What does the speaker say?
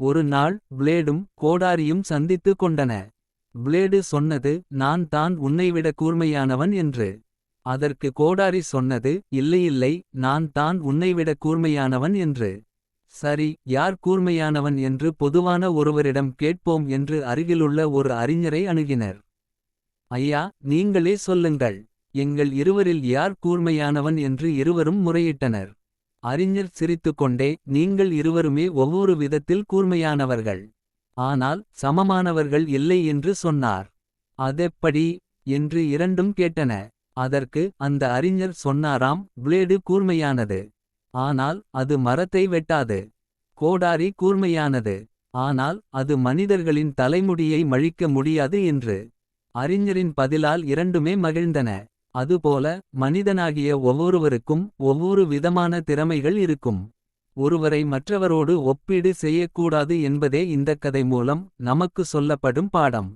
ஒரு நாள் பிளேடும் கோடாரியும் சந்தித்து கொண்டன. பிளேடு சொன்னது நான் தான் உன்னைவிட கூர்மையானவன் என்று. அதற்கு கோடாரி சொன்னது இல்லையில்லை நான் தான் உன்னைவிட கூர்மையானவன் என்று. சரி யார் கூர்மையானவன் என்று பொதுவான ஒருவரிடம் கேட்போம் என்று அருகிலுள்ள ஒரு அறிஞரை அணுகினர். ஐயா நீங்களே சொல்லுங்கள் எங்கள் இருவரில் யார் கூர்மையானவன் என்று இருவரும் முறையிட்டனர். அறிஞர் சிரித்துக்கொண்டே நீங்கள் இருவருமே ஒவ்வொரு விதத்தில் கூர்மையானவர்கள். ஆனால் சமமானவர்கள் இல்லை என்று சொன்னார். அதெப்படி என்று இரண்டும் கேட்டன. அதற்கு அந்த அறிஞர் சொன்னாராம் பிளேடு கூர்மையானது. ஆனால் அது மரத்தை வெட்டாது. கோடாரி கூர்மையானது. ஆனால் அது மனிதர்களின் தலைமுடியை மழிக்க முடியாது என்று. அறிஞரின் பதிலால் இரண்டுமே மகிழ்ந்தன. அதுபோல மனிதனாகிய ஒவ்வொருவருக்கும் ஒவ்வொரு விதமான திறமைகள் இருக்கும். ஒருவரை மற்றவரோடு ஒப்பீடு செய்யக்கூடாது என்பதே இந்தக் கதை மூலம் நமக்கு சொல்லப்படும் பாடம்.